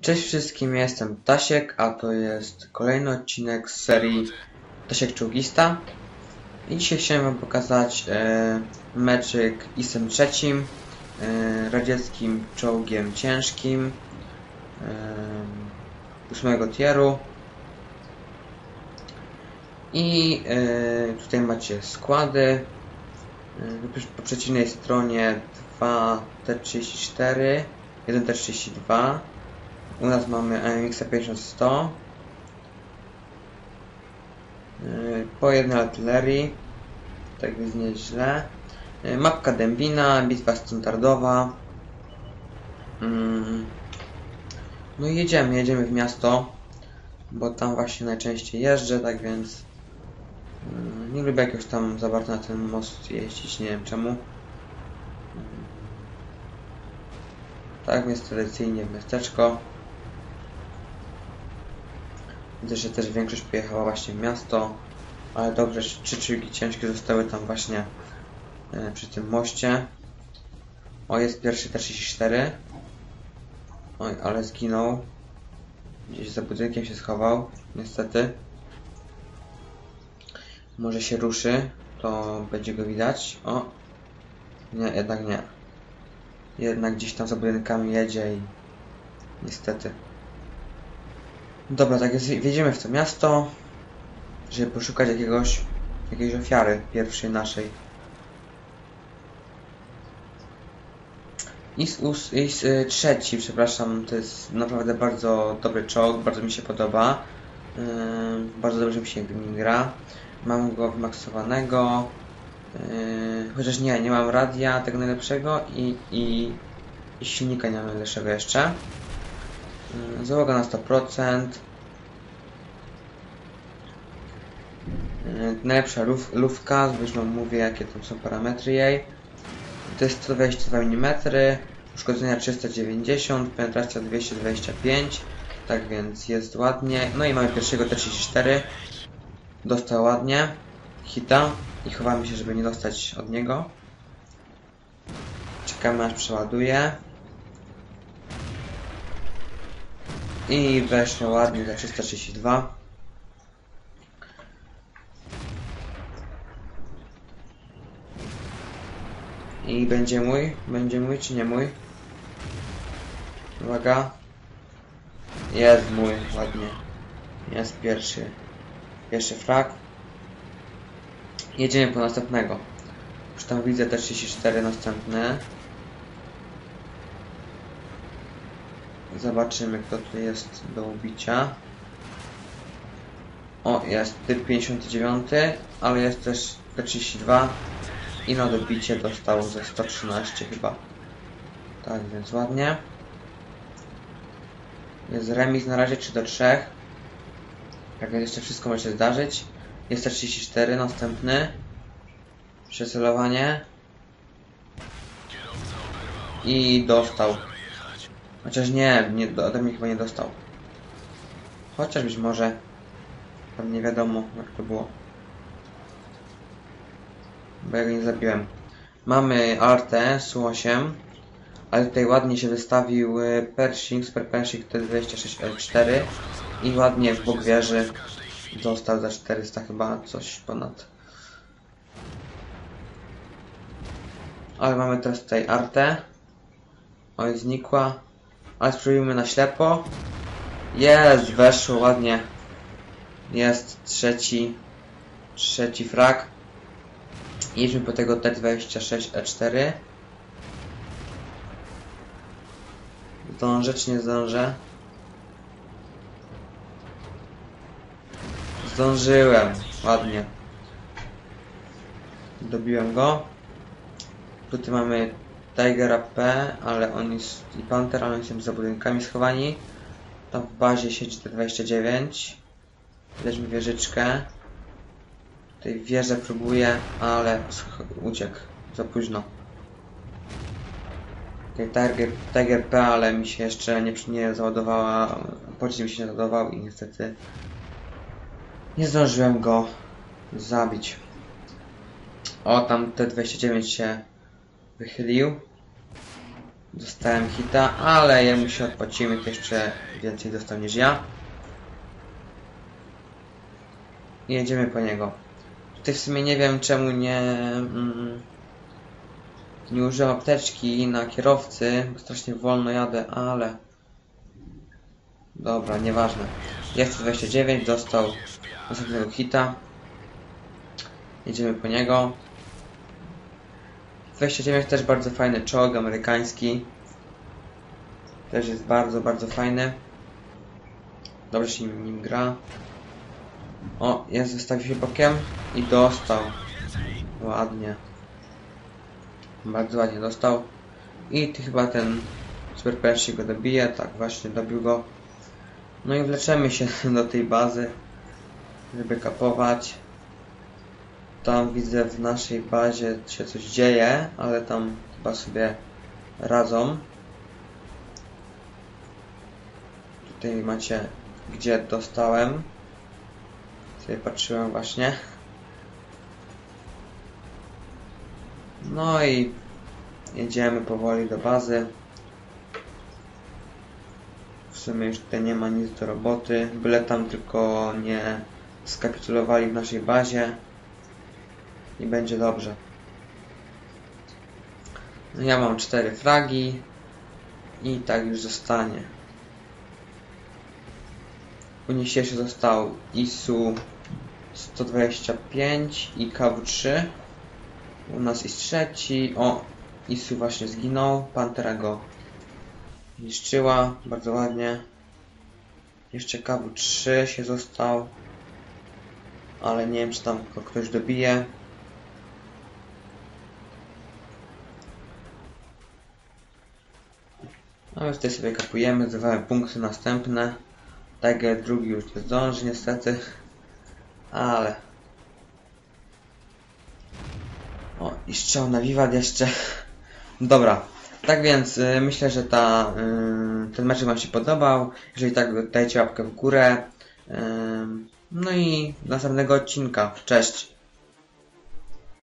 Cześć wszystkim, jestem Tasiek, a to jest kolejny odcinek z serii Tasiek Czołgista. I dzisiaj chciałem wam pokazać e, meczyk ISem trzecim, e, radzieckim czołgiem ciężkim, e, ósmego tieru. I e, tutaj macie składy. E, po przeciwnej stronie 2 T34, 1 T32. U nas mamy AMX 5100. Yy, Po jednej artylerii. Tak więc nieźle. Yy, Mapka Dębina, bitwa standardowa. Mm. No i jedziemy, jedziemy w miasto. Bo tam właśnie najczęściej jeżdżę, tak więc yy, nie lubię jakoś tam za bardzo na ten most jeździć, nie wiem czemu. Tak więc tradycyjnie miasteczko. Widzę, że też większość pojechała właśnie w miasto, ale dobrze, że trzy czołgi ciężkie zostały tam właśnie e, przy tym moście. O, jest pierwszy T-34. Oj, ale zginął. Gdzieś za budynkiem się schował, niestety. Może się ruszy, to będzie go widać. O, nie, jednak nie. Jednak gdzieś tam za budynkami jedzie i niestety. Dobra, tak jest, wjedziemy w to miasto, żeby poszukać jakiegoś, jakiejś ofiary pierwszej naszej. IS, US, IS y, trzeci, przepraszam, to jest naprawdę bardzo dobry czołg, bardzo mi się podoba. Yy, bardzo dobrze mi się nim gra. Mam go wymaksowanego. Yy, chociaż nie, nie mam radia tego najlepszego i, i, i silnika nie mam najlepszego jeszcze. Yy, Załoga na 100%. Yy, Najlepsza luf, lufka, zbyszną mówię jakie tam są parametry jej. To jest 122 mm, uszkodzenia 390, penetracja 225, tak więc jest ładnie. No i mamy pierwszego T34, dostał ładnie, hita i chowamy się, żeby nie dostać od niego. Czekamy aż przeładuje. I weszło ładnie za 332. I będzie mój? Będzie mój czy nie mój? Uwaga. Jest mój, ładnie. Jest pierwszy. Pierwszy frag. Jedziemy po następnego. Już tam widzę te 34 następne. Zobaczymy kto tu jest do ubicia. O, jest typ 59, ale jest też T32 i na dobicie dostał ze 113 chyba. Tak więc ładnie. Jest remis na razie 3 do 3. Tak więc jeszcze wszystko może się zdarzyć. Jest też 34 następny. Przecelowanie. I dostał. Chociaż nie, nie ode mnie chyba nie dostał. Chociaż być może. Tam nie wiadomo jak to było. Bo ja go nie zabiłem. Mamy Arte Su8. Ale tutaj ładnie się wystawił y, Pershing, Super Pershing T26L4 i ładnie w bok wieży dostał za 400 chyba coś ponad. Ale mamy teraz tutaj Artę. Oj, znikła. Ale spróbujmy na ślepo. Jest, weszło ładnie. Jest trzeci, trzeci frag. Jedźmy po tego T26E4. Zdążę czy nie zdążę? Zdążyłem. Ładnie. Dobiłem go. Tutaj mamy Tigera P, ale on jest i Panther, ale oni są za budynkami schowani. Tam w bazie siedzi T29. Lećmy wieżyczkę. Tutaj wieżę próbuję, ale uciekł. Za późno. Tiger, Tiger P, ale mi się jeszcze nie, nie załadowała, pocisk mi się nie załadował i niestety nie zdążyłem go zabić. O, tam T29 się wychylił. Dostałem hita, ale jemu się odpłacimy, to jeszcze więcej dostał niż ja. I jedziemy po niego. Tutaj w sumie nie wiem czemu nie... Mm, nie użyłem apteczki na kierowcy, bo strasznie wolno jadę, ale... Dobra, nieważne. Jest 29, dostał następnego hita. Jedziemy po niego. 29 też bardzo fajny czołg amerykański. Też jest bardzo, bardzo fajny. Dobrze się nim, gra. O, jest, wystawił się bokiem i dostał. Ładnie. Bardzo ładnie dostał. I ty chyba ten super persi go dobije. Tak, właśnie dobił go. No i wleczemy się do tej bazy, żeby kapować. Tam widzę w naszej bazie się coś dzieje, ale tam chyba sobie radzą. Tutaj macie, gdzie dostałem. Sobie patrzyłem właśnie. No i jedziemy powoli do bazy. W sumie już tutaj nie ma nic do roboty, byle tam tylko nie skapitulowali w naszej bazie i będzie dobrze. No ja mam cztery fragi i tak już zostanie. U nich jeszcze został ISU 125 i KW3. U nas jest trzeci. O, ISU właśnie zginął. Pantera go niszczyła bardzo ładnie. Jeszcze KW3 się został. Ale nie wiem, czy tam ktoś dobije. No tutaj sobie kapujemy, zdawałem punkty następne. Tiger drugi już nie zdąży niestety. Ale... O, i strzał na wiwat jeszcze. Dobra. Tak więc y, myślę, że ta, y, ten mecz Wam się podobał. Jeżeli tak, dajcie łapkę w górę. Y, no i następnego odcinka. Cześć.